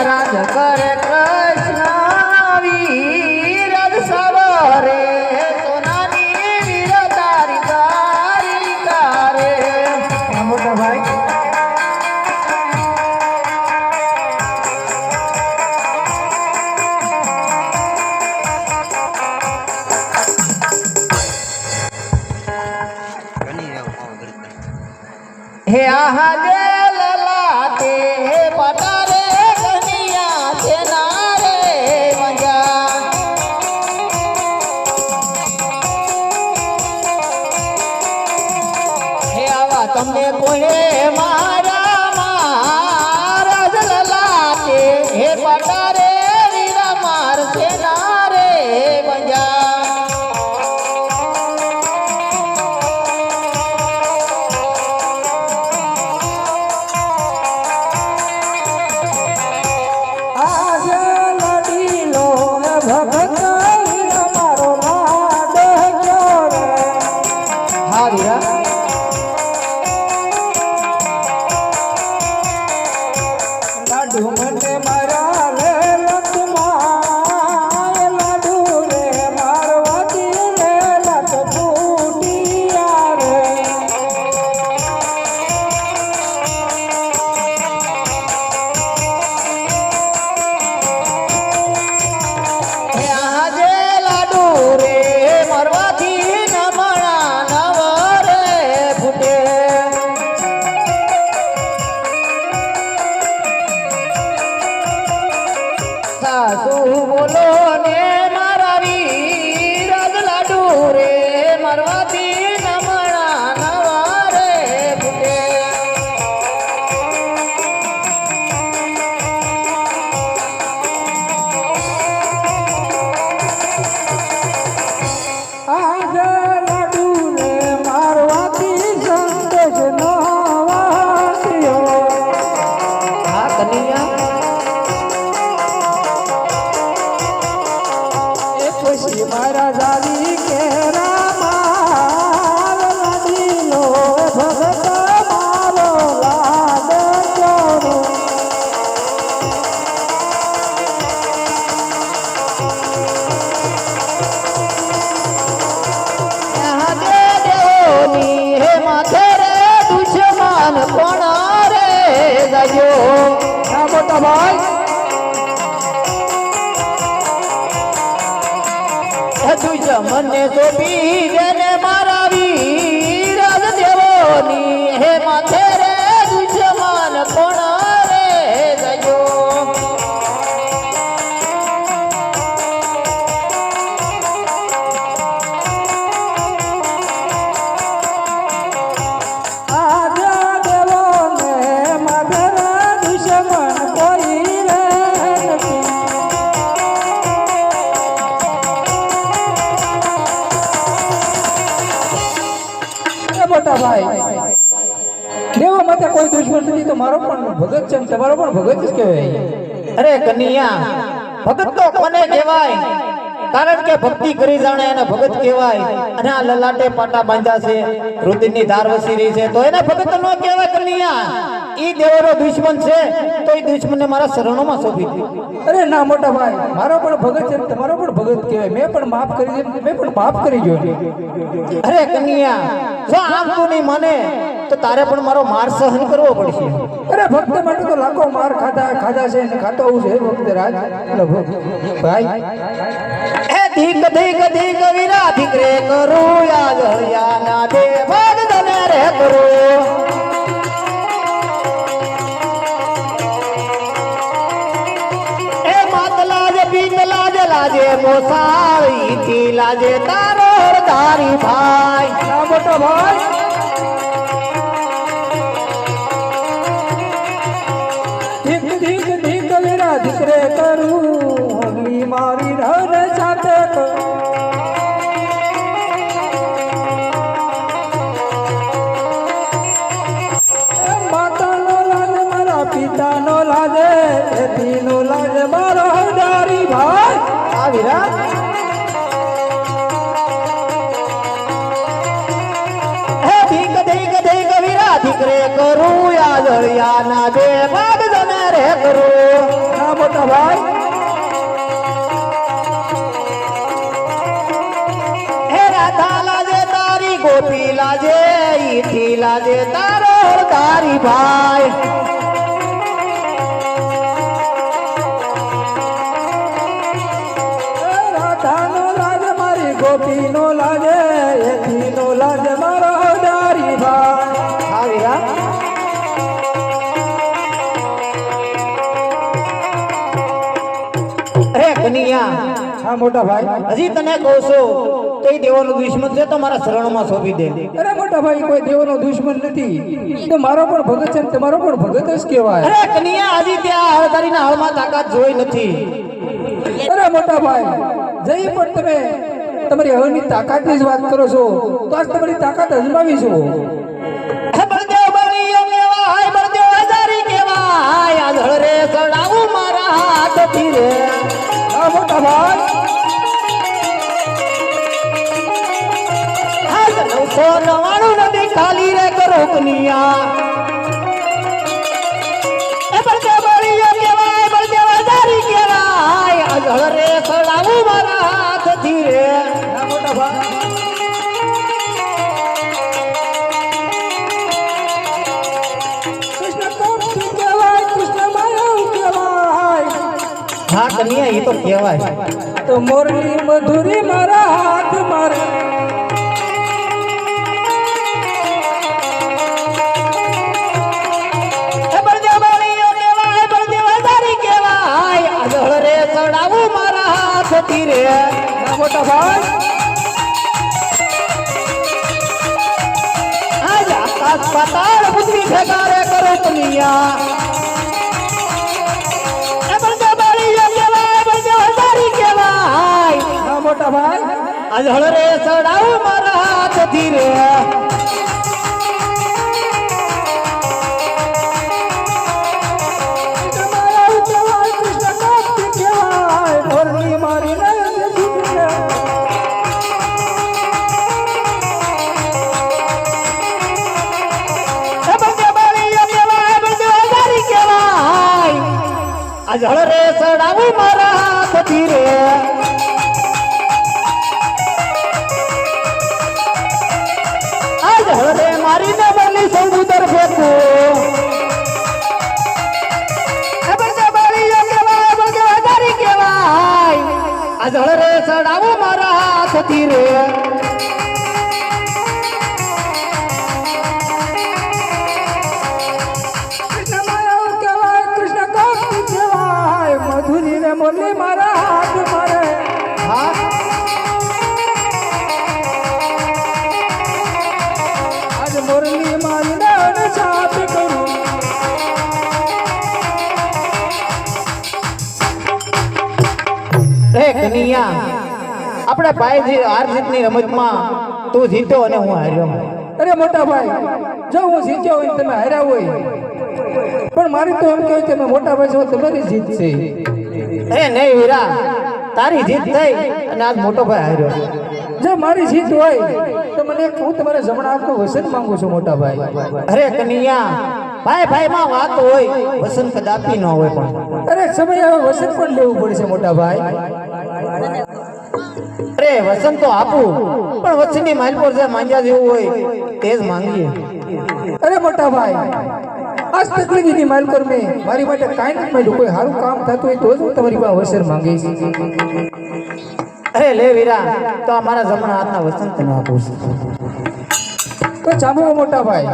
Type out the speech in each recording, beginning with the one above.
રાજ કરે કૃષ્ણ વીર સવરે સોનાની વીર તારી તારી. આ મોટા ભાઈ. હે આહા તમને કોણે મારા મારા જ લલાટે હે પટારે વીરા માર છે નારે મજા આજે મોટા ભાઈ હે દુશ્મન ને દેવો માથે કોઈ દુશ્મન નથી તો મારો પણ ભગત છે તમારો પણ ભગત જ કહેવાય. અરે કન્યા ભગત તો કોને કહેવાય? કારણ કે ભક્તિ કરી જાણે એને ભગત કહેવાય. અને આ લલાટે પાટા બાંધ્યા છે રુધિરની ધાર વસી રહી છે તો એને ભગત ન કહેવાય કન્યા ઈ દેવરો દુશ્મન છે તો ઈ દુશ્મનને મારા શરણોમાં સોંપી દીધું અરે ના મોટા ભાઈ મારો પણ ભગત છે તમારો પણ ભગત કહેવાય. મેં પણ માફ કરી મેં પણ માફ કરી જો અરે કન્યા જો આમ તું નહીં માને તો તારે પણ મારો માર સહન કરવો પડશે. અરે ભક્ત માટે તો લાખો માર ખાધા ખાધા છે ને ખાતો હું છે ભક્ત રાજ? ભાઈ. હે ધીક ધીક ધીક વિરા ધીક રે કરું યાદ હરિયા ના દે ભગ તને રે કરું લાજે મોસાળી થી લાજે તારો ધારી ભાઈ. મોટો ભાઈ. ધીકરે કરું હગલી મારી હર સાથે માતાનો લાજ મારા પિતાનો લાજે એથીનો લાજ કરું યાદ હરિયા ના દે ભગ તને રે કરું. ના ભાઈ ગોપી લાજે ઈથી લાજે તારો તારી ભાઈ. હા મોટા ભાઈ. હજી તને કહું છું તો એ દેવાનો દુશ્મન છે તો મારા શરણમાં સોંપી દે. અરે મોટા ભાઈ કોઈ દેવનો દુશ્મન નથી. તો મારો પણ ભગત છે તમારો પણ ભગત જ કહેવાય. અરે કનિયા હજી ત્યાં હળદારીના હાલમાં તાકાત જોઈ નથી. અરે મોટા ભાઈ જઈ પણ તમે તમારી હળની તાકાતની જ વાત કરો છો તો આજ તમારી તાકાત અજમાવીશું હે હા ભાઈ આજ નવસો નવાણું નથી ખાલી રે કરો કનિયા હા કનિયા એ તો કહેવાય. તો મોરલી મધુરી મારા હાથ મારે. મોટા ભાઈ. આજ આકાશ પાતાળ બુદ્ધિ ભેગા રે કરો કનિયા. ભાઈ આજ હળરે ચડાવું મારા હાથથી રે કૃષ્ણ રે કહેવાય મારા નયન દીકરી હાથથી આપણે ભાઈ જી- હાર જીતની રમતમાં તું જીત્યો અને હું હાર્યો અરે મોટા ભાઈ જો હું જીત્યો હોય તમે હાર્યા હોય પણ મારી તો એમ કહેવાય કે તમે મોટા ભાઈ છો તમારી જીત છે. એ નહીં વીરા તારી જીત થઈ અને આજ મોટો ભાઈ હાર્યો જો મારી જીત હોય તો મને હું તમારે જમણા આપતો વસન માંગુ છું મોટા ભાઈ. અરે કનૈયા ભાઈ ભાઈ માં વાત હોય વસન કદાપી ન હોય પણ. અરે સમય હવે વસન પણ લેવું પડશે મોટા ભાઈ. અરે, વસન તો આપું, પણ વસનની માઇલ પર જે માંગ્યા જેવું હોય, તે જ માંગીએ. અરે, મોટા ભાઈ, આજ તકલીફની માલ પર મેં. મારી માટે કાંઈ નથી માંડ્યું કોઈ સારું કામ થતું હોય તો જ હું તમારી પાસે અવસર માંગીશ. અરે, લે, વીરા, તો આ મારા જમણા હાથના વસન તને આપું છું. તો જામો મોટા ભાઈ?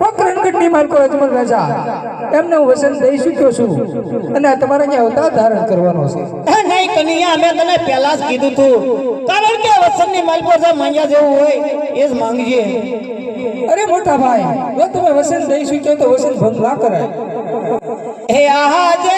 પોકરણગઢની માલ પર અજમલ રાજા? એમને હું વસન દઈ ચૂક્યો છું. અને તમારે અહીંયા અવતાર ધારણ કરવાનો છે. નહીં કનૈયા મેં તને પહેલા જ કીધું તું. કારણ કે વસનની ની માલકો જે માંગ્યા જેવું હોય એ જ માંગીએ અરે મોટા ભાઈ જો તમે વસન દઈ ચૂક્યો તો વસન ભંગ ના કરાય. હે આજે કુવામાં